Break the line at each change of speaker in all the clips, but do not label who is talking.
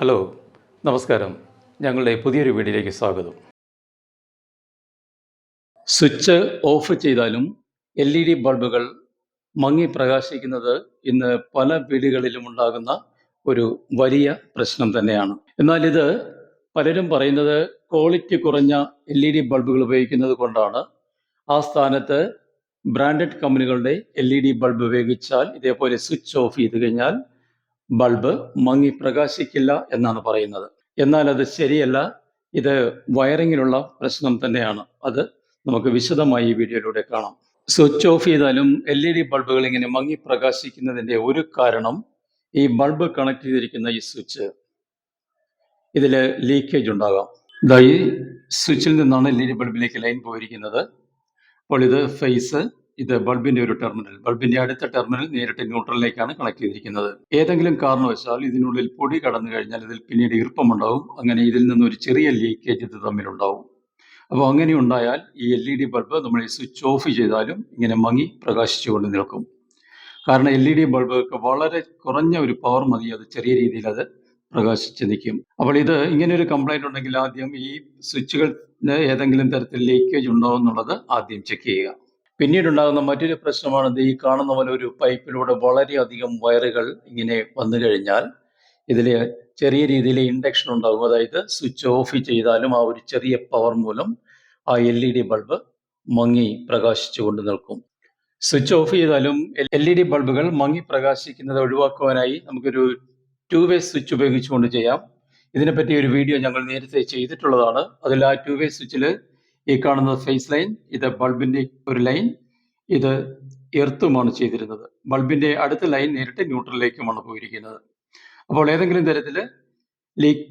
Hello നമസ്കാരം. ഞങ്ങളുടെ പുതിയൊരു വീഡിയോയിലേക്ക് സ്വാഗതം. സ്വിച്ച് ഓഫ് ചെയ്താലും എൽ ഇ ഡി ബൾബുകൾ മങ്ങി പ്രകാശിക്കുന്നത് ഇന്ന് പല വീടുകളിലും ഉണ്ടാകുന്ന ഒരു വലിയ പ്രശ്നം തന്നെയാണ്. എന്നാൽ ഇത് പലരും പറയുന്നത് ക്വാളിറ്റി കുറഞ്ഞ എൽ ഇ ഡി ബൾബുകൾ ഉപയോഗിക്കുന്നത് കൊണ്ടാണ്. ആ സ്ഥാനത്ത് ബ്രാൻഡഡ് കമ്പനികളുടെ എൽ ഇ ഡി ബൾബ് ഉപയോഗിച്ചാൽ ഇതേപോലെ സ്വിച്ച് ഓഫ് ചെയ്ത് കഴിഞ്ഞാൽ ബൾബ് മങ്ങി പ്രകാശിക്കില്ല എന്നാണ് പറയുന്നത്. എന്നാൽ അത് ശരിയല്ല. ഇത് വയറിങ്ങിലുള്ള പ്രശ്നം തന്നെയാണ്. അത് നമുക്ക് വിശദമായി ഈ വീഡിയോയിലൂടെ കാണാം. സ്വിച്ച് ഓഫ് ചെയ്താലും എൽ ഇ ഡി ബൾബുകൾ ഇങ്ങനെ മങ്ങി പ്രകാശിക്കുന്നതിന്റെ ഒരു കാരണം ഈ ബൾബ് കണക്ട് ചെയ്തിരിക്കുന്ന ഈ സ്വിച്ച്. ഇതിൽ ലീക്കേജ് ഉണ്ടാകാം. ഇതായി സ്വിച്ചിൽ നിന്നാണ് എൽ ഇ ഡി ബൾബിലേക്ക് ലൈൻ പോയിരിക്കുന്നത്. അപ്പോൾ ഇത് ഫേസ് ഇത് ബൾബിന്റെ ഒരു ടെർമിനൽ. ബൾബിന്റെ അടുത്ത ടെർമിനൽ നേരിട്ട് ന്യൂട്രലിലേക്കാണ് കണക്ട് ചെയ്തിരിക്കുന്നത്. ഏതെങ്കിലും കാരണവശാൽ ഇതിനുള്ളിൽ പൊടി കടന്നു കഴിഞ്ഞാൽ ഇതിൽ പിന്നീട് ഈർപ്പമുണ്ടാവും. അങ്ങനെ ഇതിൽ നിന്ന് ഒരു ചെറിയ ലീക്കേജ് ഇത് തമ്മിലുണ്ടാവും. അപ്പോൾ അങ്ങനെ ഉണ്ടായാൽ ഈ എൽ ഇ ഡി ബൾബ് നമ്മൾ ഈ സ്വിച്ച് ഓഫ് ചെയ്താലും ഇങ്ങനെ മങ്ങി പ്രകാശിച്ചുകൊണ്ട് നിൽക്കും. കാരണം എൽ ഇ ഡി ബൾബുകൾക്ക് വളരെ കുറഞ്ഞ ഒരു പവർ മതി. അത് ചെറിയ രീതിയിൽ അത് പ്രകാശിച്ച് നിൽക്കും. അപ്പോൾ ഇത് ഇങ്ങനെ ഒരു കംപ്ലൈന്റ് ഉണ്ടെങ്കിൽ ആദ്യം ഈ സ്വിച്ചുകൾ ഏതെങ്കിലും തരത്തിൽ ലീക്കേജ് ഉണ്ടോ എന്നുള്ളത് ആദ്യം ചെക്ക് ചെയ്യുക. പിന്നീട് ഉണ്ടാകുന്ന മറ്റൊരു പ്രശ്നമാണ് ഈ കാണുന്ന പോലെ ഒരു പൈപ്പിലൂടെ വളരെയധികം വയറുകൾ ഇങ്ങനെ വന്നു കഴിഞ്ഞാൽ ഇതിൽ ചെറിയ രീതിയിൽ ഇൻഡക്ഷൻ ഉണ്ടാകും. അതായത് സ്വിച്ച് ഓഫ് ചെയ്താലും ആ ഒരു ചെറിയ പവർ മൂലം ആ എൽ ഇ ഡി ബൾബ് മങ്ങി പ്രകാശിച്ചുകൊണ്ട് നിൽക്കും. സ്വിച്ച് ഓഫ് ചെയ്താലും എൽ ഇ ഡി ബൾബുകൾ മങ്ങി പ്രകാശിക്കുന്നത് ഒഴിവാക്കുവാനായി നമുക്കൊരു ടു വേ സ്വിച്ച് ഉപയോഗിച്ചുകൊണ്ട് ചെയ്യാം. ഇതിനെപ്പറ്റി ഒരു വീഡിയോ ഞങ്ങൾ നേരത്തെ ചെയ്തിട്ടുള്ളതാണ്. അതിൽ ആ ടു വേ സ്വിച്ചിൽ ഈ കാണുന്ന ഫേസ് ലൈൻ ഇത് ബൾബിന്റെ ഒരു ലൈൻ ഇത് എർത്തുമാണ് ചെയ്തിരുന്നത്. ബൾബിന്റെ അടുത്ത ലൈൻ നേരിട്ട് ന്യൂട്രലിലേക്കുമാണ് പോയിരിക്കുന്നത്. അപ്പോൾ ഏതെങ്കിലും തരത്തിൽ ലീക്ക്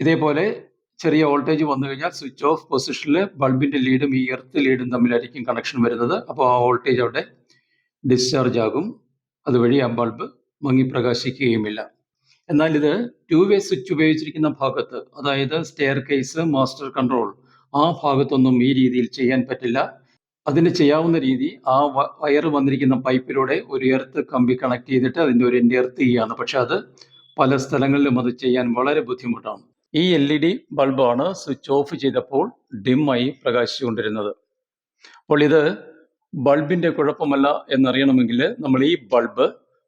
ഇതേപോലെ ചെറിയ വോൾട്ടേജ് വന്നു കഴിഞ്ഞാൽ സ്വിച്ച് ഓഫ് പൊസിഷനിൽ ബൾബിന്റെ ലീഡും ഈ എർത്ത് ലീഡും തമ്മിലായിരിക്കും കണക്ഷൻ വരുന്നത്. അപ്പോൾ ആ വോൾട്ടേജ് അവിടെ ഡിസ്ചാർജ് ആകും. അതുവഴി ആ ബൾബ് മങ്ങി പ്രകാശിക്കുകയുമില്ല. എന്നാൽ ഇത് ടു വേ സ്വിച്ച് ഉപയോഗിച്ചിരിക്കുന്ന ഭാഗത്ത് അതായത് സ്റ്റെയർ കേസ് മാസ്റ്റർ കൺട്രോൾ ആ ഭാഗത്തൊന്നും ഈ രീതിയിൽ ചെയ്യാൻ പറ്റില്ല. അതിന് ചെയ്യാവുന്ന രീതി ആ വയർ വന്നിരിക്കുന്ന പൈപ്പിലൂടെ ഒരു എർത്ത് കമ്പി കണക്ട് ചെയ്തിട്ട് അതിന്റെ ഒരു എർത്ത് ചെയ്യുകയാണ്. പക്ഷെ അത് പല സ്ഥലങ്ങളിലും അത് ചെയ്യാൻ വളരെ ബുദ്ധിമുട്ടാണ്. ഈ എൽ ഇ ഡി ബൾബാണ് സ്വിച്ച് ഓഫ് ചെയ്തപ്പോൾ ഡിമ്മായി പ്രകാശിച്ചുകൊണ്ടിരുന്നത്. അപ്പോൾ ഇത് ബൾബിന്റെ കുഴപ്പമല്ല എന്നറിയണമെങ്കിൽ നമ്മൾ ഈ ബൾബ്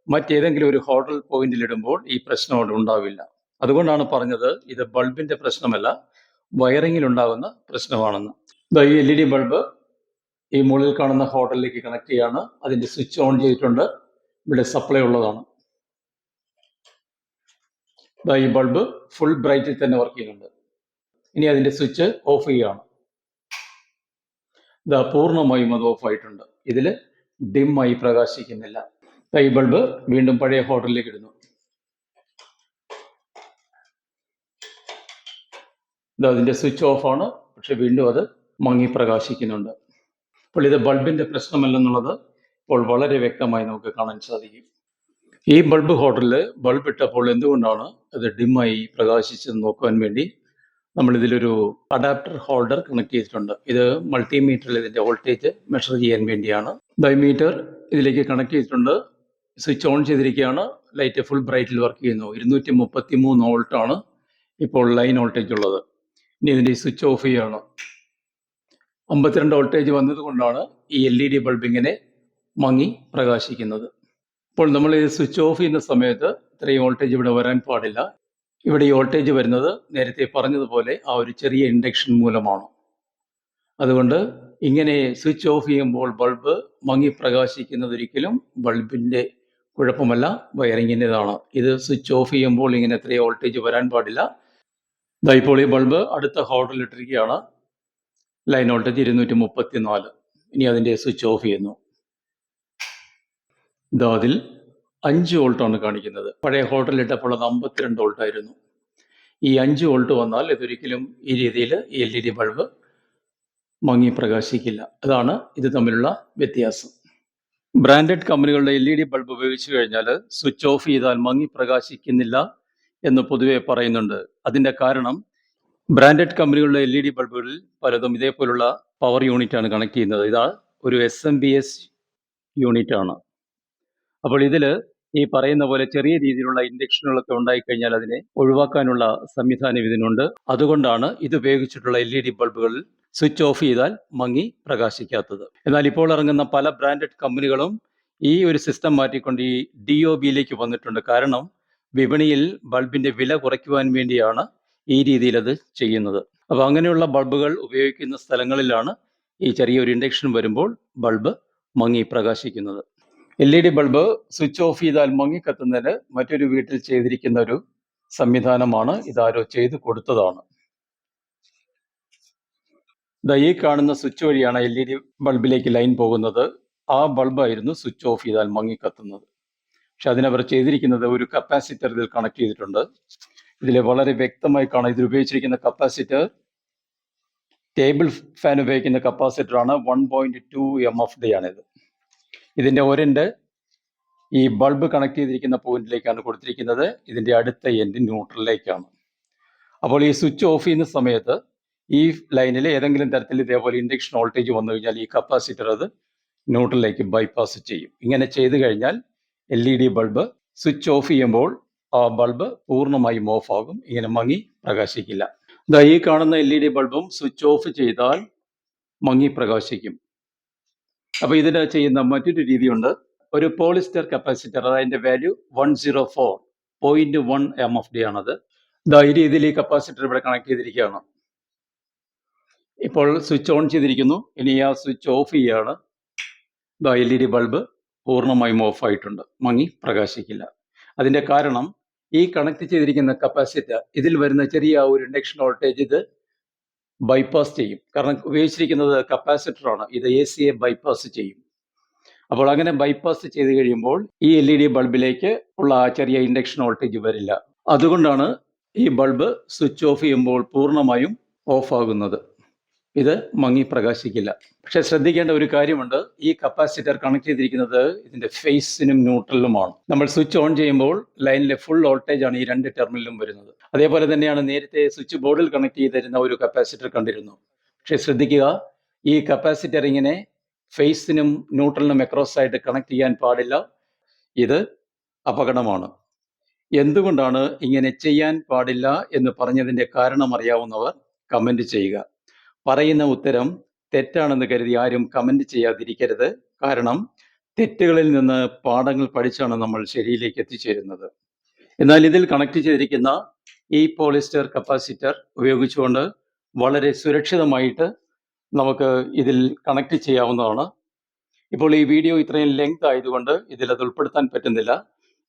മറ്റേതെങ്കിലും ഒരു ഹോട്ടൽ പോയിന്റിൽ ഇടുമ്പോൾ ഈ പ്രശ്നം അവിടെ ഉണ്ടാവില്ല. അതുകൊണ്ടാണ് പറഞ്ഞത് ഇത് ബൾബിന്റെ പ്രശ്നമല്ല വയറിങ്ങിൽ ഉണ്ടാകുന്ന പ്രശ്നമാണെന്ന് ഈ എൽ ഇ ഡി ബൾബ് ഈ മുകളിൽ കാണുന്ന ഹോട്ടലിലേക്ക് കണക്ട് ചെയ്യാണ്. അതിന്റെ സ്വിച്ച് ഓൺ ചെയ്തിട്ടുണ്ട്. ഇവിടെ സപ്ലൈ ഉള്ളതാണ്. ഈ ബൾബ് ഫുൾ ബ്രൈറ്റിൽ തന്നെ വർക്ക് ചെയ്യുന്നുണ്ട്. ഇനി അതിന്റെ സ്വിച്ച് ഓഫ് ചെയ്യുകയാണ് ഇതാ പൂർണമായും അത് ഓഫ് ആയിട്ടുണ്ട്. ഇതിൽ ഡിമ്മായി പ്രകാശിക്കുന്നില്ല. ഈ ബൾബ് വീണ്ടും പഴയ ഹോട്ടലിലേക്ക് ഇടുന്നു. ഇതാ അതിന്റെ സ്വിച്ച് ഓഫ് ആണ്. പക്ഷെ വീണ്ടും അത് മങ്ങി പ്രകാശിക്കുന്നുണ്ട്. അപ്പോൾ ഇത് ബൾബിന്റെ പ്രശ്നമല്ലെന്നുള്ളത് ഇപ്പോൾ വളരെ വ്യക്തമായി നമുക്ക് കാണാൻ സാധിക്കും. ഈ ബൾബ് ഹോട്ടലിൽ ബൾബ് ഇട്ടപ്പോൾ എന്തുകൊണ്ടാണ് അത് ഡിമ്മായി പ്രകാശിച്ചെന്ന് നോക്കുവാൻ വേണ്ടി നമ്മൾ ഇതിലൊരു അഡാപ്റ്റർ ഹോൾഡർ കണക്ട് ചെയ്തിട്ടുണ്ട്. ഇത് മൾട്ടിമീറ്ററിൽ ഇതിന്റെ വോൾട്ടേജ് മെഷർ ചെയ്യാൻ വേണ്ടിയാണ്. ബൈമീറ്റർ ഇതിലേക്ക് കണക്ട് ചെയ്തിട്ടുണ്ട്. സ്വിച്ച് ഓൺ ചെയ്തിരിക്കുകയാണ്. ലൈറ്റ് ഫുൾ ബ്രൈറ്റിൽ വർക്ക് ചെയ്യുന്നു. ഇരുന്നൂറ്റി മുപ്പത്തി മൂന്ന് വോൾട്ടാണ് ഇപ്പോൾ ലൈൻ വോൾട്ടേജ് ഉള്ളത്. ഇനി ഇതിന്റെ സ്വിച്ച് ഓഫ് ചെയ്യണം. അമ്പത്തിരണ്ട് വോൾട്ടേജ് വന്നതുകൊണ്ടാണ് ഈ എൽ ഇ ഡി ബൾബ് ഇങ്ങനെ മങ്ങി പ്രകാശിക്കുന്നത്. അപ്പോൾ നമ്മൾ ഇത് സ്വിച്ച് ഓഫ് ചെയ്യുന്ന സമയത്ത് ഇത്രയും വോൾട്ടേജ് ഇവിടെ വരാൻ പാടില്ല. ഇവിടെ ഈ വോൾട്ടേജ് വരുന്നത് നേരത്തെ പറഞ്ഞതുപോലെ ആ ഒരു ചെറിയ ഇൻഡക്ഷൻ മൂലമാണ്. അതുകൊണ്ട് ഇങ്ങനെ സ്വിച്ച് ഓഫ് ചെയ്യുമ്പോൾ ബൾബ് മങ്ങി പ്രകാശിക്കുന്നത് ഒരിക്കലും ബൾബിന്റെ കുഴപ്പമല്ല വയറിങ്ങിന്റെതാണ്. ഇത് സ്വിച്ച് ഓഫ് ചെയ്യുമ്പോൾ ഇങ്ങനെ എത്രയും വോൾട്ടേജ് വരാൻ പാടില്ല. ഈ ബൾബ് അടുത്ത ഹോട്ടലിൽ ഇട്ടിരിക്കുകയാണ്. ലൈൻ വോൾട്ടേജ് ഇരുന്നൂറ്റി മുപ്പത്തി നാല് ഇനി അതിന്റെ സ്വിച്ച് ഓഫ് ചെയ്യുന്നു. ഇതാ അതിൽ അഞ്ച് വോൾട്ടാണ് കാണിക്കുന്നത്. പഴയ ഹോട്ടലിൽ ഇട്ടപ്പോൾ അത് അമ്പത്തിരണ്ട് വോൾട്ടായിരുന്നു ഈ അഞ്ച് വോൾട്ട് വന്നാൽ ഇതൊരിക്കലും ഈ രീതിയിൽ എൽ ഇ ഡി ബൾബ് മങ്ങി പ്രകാശിക്കില്ല. അതാണ് ഇത് തമ്മിലുള്ള വ്യത്യാസം. ബ്രാൻഡഡ് കമ്പനികളുടെ എൽ ഇ ഡി ബൾബ് ഉപയോഗിച്ച് കഴിഞ്ഞാൽ സ്വിച്ച് ഓഫ് ചെയ്താൽ മങ്ങി പ്രകാശിക്കുന്നില്ല. എന്ന് പൊതുവെ പറയുന്നുണ്ട്. അതിന്റെ കാരണം ബ്രാൻഡഡ് കമ്പനികളുടെ എൽ ഇ ഡി ബൾബുകളിൽ പലതും ഇതേപോലുള്ള പവർ യൂണിറ്റ് ആണ് കണക്ട് ചെയ്യുന്നത്. ഇതാ ഒരു S M B S unit ആണ് അപ്പോൾ ഇതിൽ ഈ പറയുന്ന പോലെ ചെറിയ രീതിയിലുള്ള ഇൻഡക്ഷനുകളൊക്കെ ഉണ്ടായിക്കഴിഞ്ഞാൽ അതിനെ ഒഴിവാക്കാനുള്ള സംവിധാനം ഇതിനുണ്ട്. അതുകൊണ്ടാണ് ഇത് ഉപയോഗിച്ചിട്ടുള്ള എൽ ഇ ഡി ബൾബുകളിൽ സ്വിച്ച് ഓഫ് ചെയ്താൽ മങ്ങി പ്രകാശിക്കാത്തത്. എന്നാൽ ഇപ്പോൾ ഇറങ്ങുന്ന പല ബ്രാൻഡഡ് കമ്പനികളും ഈ ഒരു സിസ്റ്റം മാറ്റിക്കൊണ്ട് ഈ ഡി ഒ ബിയിലേക്ക് വന്നിട്ടുണ്ട്. കാരണം വിപണിയിൽ ബൾബിന്റെ വില കുറയ്ക്കുവാൻ വേണ്ടിയാണ് ഈ രീതിയിൽ അത് ചെയ്യുന്നത്. അപ്പോൾ അങ്ങനെയുള്ള ബൾബുകൾ ഉപയോഗിക്കുന്ന സ്ഥലങ്ങളിലാണ് ഈ ചെറിയൊരു ഇൻഡക്ഷൻ വരുമ്പോൾ ബൾബ് മങ്ങി പ്രകാശിക്കുന്നത്. L E D bulb switch off ചെയ്താൽ മങ്ങി കത്തുന്നതിന് മറ്റൊരു വീട്ടിൽ ചെയ്തിരിക്കുന്ന ഒരു സംവിധാനമാണ് ഇതാരോ ചെയ്തു കൊടുത്തതാണ്. ഈ കാണുന്ന സ്വിച്ച് വഴിയാണ് എൽ ഇ ഡി ബൾബിലേക്ക് ലൈൻ പോകുന്നത്. ആ ബൾബായിരുന്നു സ്വിച്ച് ഓഫ് ചെയ്താൽ മങ്ങി കത്തുന്നത് പക്ഷെ അതിനവർ ചെയ്തിരിക്കുന്നത് ഒരു കപ്പാസിറ്റർ ഇതിൽ കണക്ട് ചെയ്തിട്ടുണ്ട്. ഇതിൽ വളരെ വ്യക്തമായി കാണാം. ഇതിൽ ഉപയോഗിച്ചിരിക്കുന്ന കപ്പാസിറ്റർ ടേബിൾ ഫാൻ ഉപയോഗിക്കുന്ന കപ്പാസിറ്റർ ആണ്. One point two M F D ആണിത്. ഇതിന്റെ ഒരെൻഡ് ഈ ബൾബ് കണക്ട് ചെയ്തിരിക്കുന്ന പോയിന്റിലേക്കാണ് കൊടുത്തിരിക്കുന്നത്. ഇതിന്റെ അടുത്ത എൻഡ് ന്യൂട്രലിലേക്കാണ്. അപ്പോൾ ഈ സ്വിച്ച് ഓഫ് ചെയ്യുന്ന സമയത്ത് ഈ ലൈനിൽ ഏതെങ്കിലും തരത്തിൽ ഇതേപോലെ ഇൻഡക്ഷൻ വോൾട്ടേജ് വന്നു കഴിഞ്ഞാൽ ഈ കപ്പാസിറ്റർ അത് ന്യൂട്രലിലേക്ക് ബൈപ്പാസ് ചെയ്യും. ഇങ്ങനെ ചെയ്തു കഴിഞ്ഞാൽ L E D bulb switch off ചെയ്യുമ്പോൾ ആ ബൾബ് പൂർണമായും ഓഫ് ആകും. ഇങ്ങനെ മങ്ങി പ്രകാശിക്കില്ല. ഇതാ ഈ കാണുന്ന എൽ ഇ ഡി ബൾബും സ്വിച്ച് ഓഫ് ചെയ്താൽ മങ്ങി പ്രകാശിക്കും. അപ്പൊ ഇതിന് ചെയ്യുന്ന മറ്റൊരു രീതിയുണ്ട്. ഒരു പോളിസ്റ്റർ കപ്പാസിറ്റർ അതിന്റെ value one zero four point one M F D ആണത്. ഇതാ ഈ രീതിയിൽ ഈ കപ്പാസിറ്റർ ഇവിടെ കണക്ട് ചെയ്തിരിക്കുകയാണ്. ഇപ്പോൾ സ്വിച്ച് ഓൺ ചെയ്തിരിക്കുന്നു. ഇനി ആ സ്വിച്ച് ഓഫ് ചെയ്യാണ്. ഇതാ എൽ ഇ ഡി ബൾബ് പൂർണമായും ഓഫ് ആയിട്ടുണ്ട്. മങ്ങി പ്രകാശിക്കില്ല. അതിന്റെ കാരണം ഈ കണക്ട് ചെയ്തിരിക്കുന്ന കപ്പാസിറ്റർ ഇതിൽ വരുന്ന ചെറിയ ഒരു ഇൻഡക്ഷൻ വോൾട്ടേജ് ഇത് ബൈപ്പാസ് ചെയ്യും. കാരണം ഉപയോഗിച്ചിരിക്കുന്നത് കപ്പാസിറ്ററാണ് ഇത് എ സിയെ ബൈപ്പാസ് ചെയ്യും. അപ്പോൾ അങ്ങനെ ബൈപ്പാസ് ചെയ്ത് കഴിയുമ്പോൾ ഈ എൽ ഇ ഡി ബൾബിലേക്ക് ഉള്ള ആ ചെറിയ ഇൻഡക്ഷൻ വോൾട്ടേജ് വരില്ല. അതുകൊണ്ടാണ് ഈ ബൾബ് സ്വിച്ച് ഓഫ് ചെയ്യുമ്പോൾ പൂർണമായും ഓഫ് ആകുന്നത്. ഇത് മങ്ങി പ്രകാശിക്കില്ല. പക്ഷെ ശ്രദ്ധിക്കേണ്ട ഒരു കാര്യമുണ്ട്. ഈ കപ്പാസിറ്റർ കണക്ട് ചെയ്തിരിക്കുന്നത് ഇതിന്റെ ഫേസിനും ന്യൂട്രലിലുമാണ് നമ്മൾ സ്വിച്ച് ഓൺ ചെയ്യുമ്പോൾ ലൈനിലെ ഫുൾ വോൾട്ടേജ് ആണ് ഈ രണ്ട് ടെർമിനലും വരുന്നത്. അതേപോലെ തന്നെയാണ് നേരത്തെ സ്വിച്ച് ബോർഡിൽ കണക്ട് ചെയ്തിരുന്ന ഒരു കപ്പാസിറ്റർ കണ്ടിരുന്നു. പക്ഷെ ശ്രദ്ധിക്കുക ഈ കപ്പാസിറ്റർ ഇങ്ങനെ ഫേസിനും ന്യൂട്രലിനും അക്രോസ് ആയിട്ട് കണക്ട് ചെയ്യാൻ പാടില്ല. ഇത് അപകടമാണ്. എന്തുകൊണ്ടാണ് ഇങ്ങനെ ചെയ്യാൻ പാടില്ല എന്ന് പറഞ്ഞതിന്റെ കാരണം അറിയാവുന്നവർ കമന്റ് ചെയ്യുക. പറയുന്ന ഉത്തരം തെറ്റാണെന്ന് കരുതി ആരും കമന്റ് ചെയ്യാതിരിക്കരുത്. കാരണം തെറ്റുകളിൽ നിന്ന് പാഠങ്ങൾ പഠിച്ചാണ് നമ്മൾ ശരിയിലേക്ക് എത്തിച്ചേരുന്നത്. എന്നാൽ ഇതിൽ കണക്ട് ചെയ്തിരിക്കുന്ന ഈ പോളിസ്റ്റർ കപ്പാസിറ്റർ ഉപയോഗിച്ചുകൊണ്ട് വളരെ സുരക്ഷിതമായിട്ട് നമുക്ക് ഇതിൽ കണക്ട് ചെയ്യാവുന്നതാണ്. ഇപ്പോൾ ഈ വീഡിയോ ഇത്രയും ലെങ്ത് ആയതുകൊണ്ട് ഇതിൽ അത് ഉൾപ്പെടുത്താൻ പറ്റുന്നില്ല.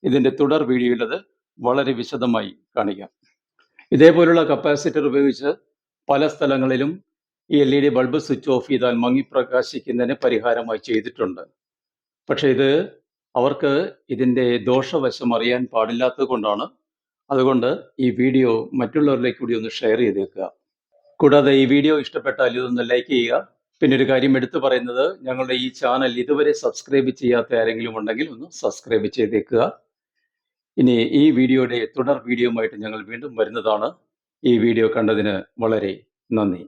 ഇതിന്റെ തുടർ വീഡിയോയിൽ അത് വളരെ വിശദമായി കാണിക്കാം. ഇതേപോലുള്ള കപ്പാസിറ്റർ ഉപയോഗിച്ച് പല സ്ഥലങ്ങളിലും ഈ L E D bulb switch off ചെയ്താൽ മങ്ങി പ്രകാശിക്കുന്നതിന് പരിഹാരമായി ചെയ്തിട്ടുണ്ട്. പക്ഷെ ഇത് അവർക്ക് ഇതിന്റെ ദോഷവശം അറിയാൻ പാടില്ലാത്തത് കൊണ്ടാണ്. അതുകൊണ്ട് ഈ വീഡിയോ മറ്റുള്ളവരിലേക്ക് കൂടി ഒന്ന് ഷെയർ ചെയ്തേക്കുക. കൂടാതെ ഈ വീഡിയോ ഇഷ്ടപ്പെട്ടാൽ ഇതൊന്ന് ലൈക്ക് ചെയ്യുക. പിന്നെ ഒരു കാര്യം എടുത്തു പറയുന്നത് ഞങ്ങളുടെ ഈ ചാനൽ ഇതുവരെ സബ്സ്ക്രൈബ് ചെയ്യാത്ത ആരെങ്കിലും ഉണ്ടെങ്കിൽ ഒന്ന് സബ്സ്ക്രൈബ് ചെയ്തേക്കുക. ഇനി ഈ വീഡിയോയുടെ തുടർ വീഡിയോയുമായിട്ട് ഞങ്ങൾ വീണ്ടും വരുന്നതാണ്. ഈ വീഡിയോ കണ്ടതിന് വളരെ നന്ദി.